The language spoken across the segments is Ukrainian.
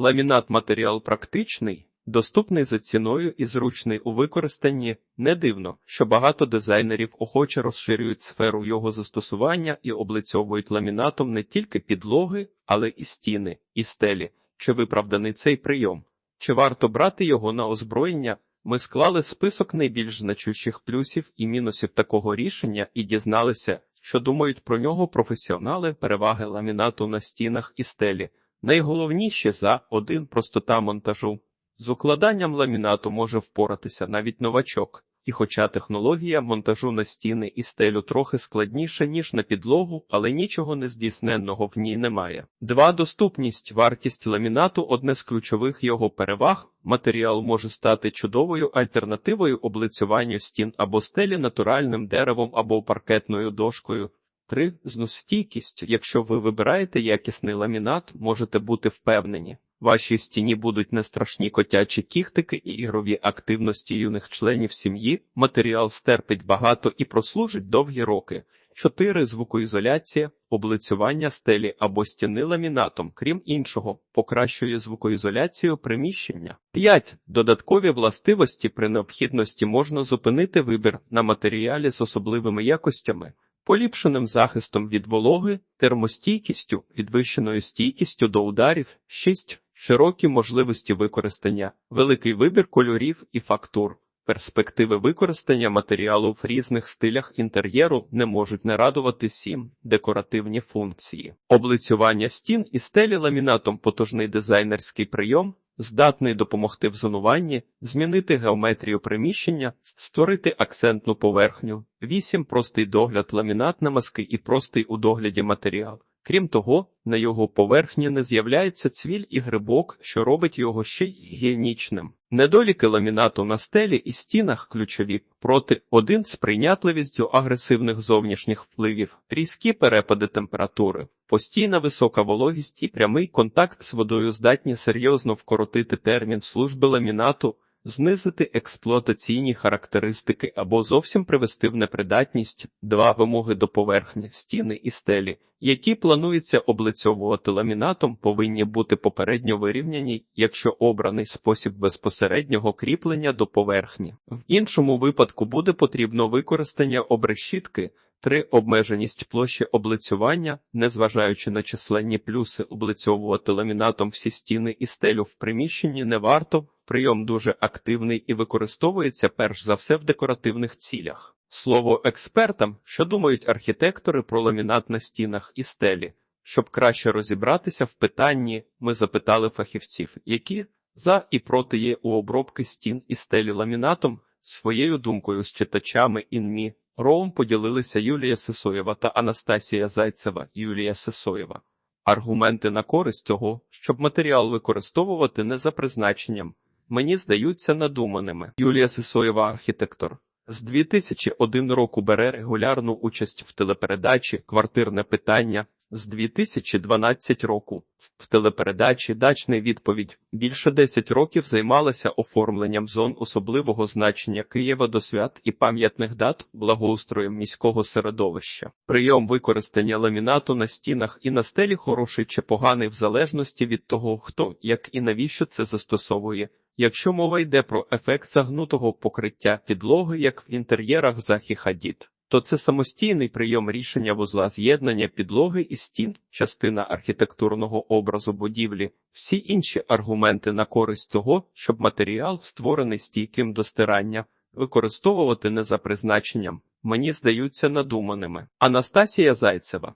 Ламінат матеріал практичний, доступний за ціною і зручний у використанні. Не дивно, що багато дизайнерів охоче розширюють сферу його застосування і облицьовують ламінатом не тільки підлоги, але і стіни, і стелі. Чи виправданий цей прийом? Чи варто брати його на озброєння? Ми склали список найбільш значущих плюсів і мінусів такого рішення і дізналися, що думають про нього професіонали переваги ламінату на стінах і стелі. Найголовніше за один простота монтажу. З укладанням ламінату може впоратися навіть новачок, і хоча технологія монтажу на стіни і стелю трохи складніша, ніж на підлогу, але нічого нездійсненного в ній немає. Два доступність, вартість ламінату одне з ключових його переваг. Матеріал може стати чудовою альтернативою облицюванню стін або стелі натуральним деревом або паркетною дошкою. 3. Зносстійкість. Якщо ви вибираєте якісний ламінат, можете бути впевнені. Вашій стіні будуть не страшні котячі кіхтики і ігрові активності юних членів сім'ї. Матеріал стерпить багато і прослужить довгі роки. 4. Звукоізоляція, облицювання стелі або стіни ламінатом, крім іншого, покращує звукоізоляцію приміщення. 5. Додаткові властивості при необхідності можна зупинити вибір на матеріалі з особливими якостями поліпшеним захистом від вологи, термостійкістю, підвищеною стійкістю до ударів, 6. широкі можливості використання, великий вибір кольорів і фактур. Перспективи використання матеріалу в різних стилях інтер'єру не можуть не радувати сім декоративні функції. Облицювання стін і стелі ламінатом потужний дизайнерський прийом, здатний допомогти в зонуванні, змінити геометрію приміщення, створити акцентну поверхню, 8. простий догляд ламінат на маски і простий у догляді матеріал. Крім того, на його поверхні не з'являється цвіль і грибок, що робить його ще й гігієнічним. Недоліки ламінату на стелі і стінах ключові проти один з прийнятливістю агресивних зовнішніх впливів, різкі перепади температури, постійна висока вологість і прямий контакт з водою здатні серйозно вкоротити термін служби ламінату знизити експлуатаційні характеристики або зовсім привести в непридатність два вимоги до поверхні, стіни і стелі, які планується облицьовувати ламінатом, повинні бути попередньо вирівняні, якщо обраний спосіб безпосереднього кріплення до поверхні. В іншому випадку буде потрібно використання обрешітки. Три обмеженість площі облицювання, незважаючи на численні плюси, облицьовувати ламінатом всі стіни і стелю в приміщенні не варто. Прийом дуже активний і використовується перш за все в декоративних цілях. Слово експертам, що думають архітектори про ламінат на стінах і стелі. Щоб краще розібратися в питанні, ми запитали фахівців, які за і проти є у обробки стін і стелі ламінатом. Своєю думкою з читачами інмі Роум поділилися Юлія Сисоєва та Анастасія Зайцева Юлія Сисоєва. Аргументи на користь того, щоб матеріал використовувати не за призначенням, мені здаються надуманими. Юлія Сисоєва, архітектор. З 2001 року бере регулярну участь в телепередачі Квартирне питання з 2012 року. В телепередачі Дачний відповідь більше 10 років займалася оформленням зон особливого значення Києва до свят і пам'ятних дат благоустроєм міського середовища. Прийом використання ламінату на стінах і на стелі хороший чи поганий в залежності від того, хто як і навіщо це застосовує. Якщо мова йде про ефект загнутого покриття підлоги, як в інтер'єрах захі-хадід, то це самостійний прийом рішення вузла з'єднання підлоги і стін, частина архітектурного образу будівлі, всі інші аргументи на користь того, щоб матеріал, створений стійким до стирання, використовувати не за призначенням, мені здаються надуманими. Анастасія Зайцева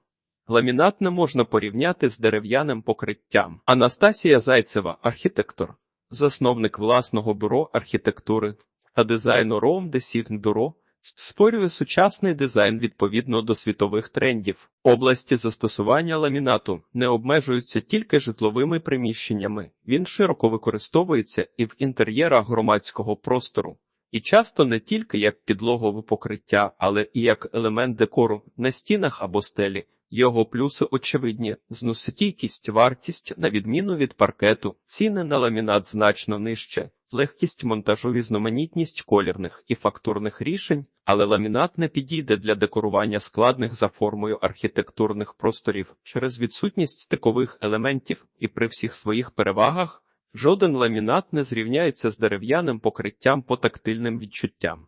Ламінат не можна порівняти з дерев'яним покриттям. Анастасія Зайцева, архітектор засновник власного бюро архітектури та дизайну Rome Design Bureau, створює сучасний дизайн відповідно до світових трендів. Області застосування ламінату не обмежуються тільки житловими приміщеннями, він широко використовується і в інтер'єрах громадського простору. І часто не тільки як підлогове покриття, але і як елемент декору на стінах або стелі. Його плюси очевидні: зносостійкість, вартість, на відміну від паркету, ціни на ламінат значно нижче, легкість монтажу, різноманітність колірних і фактурних рішень, Але ламінат не підійде для декорування складних за формою архітектурних просторів через відсутність стикових елементів і при всіх своїх перевагах жоден ламінат не зрівняється з дерев'яним покриттям по тактильним відчуттям.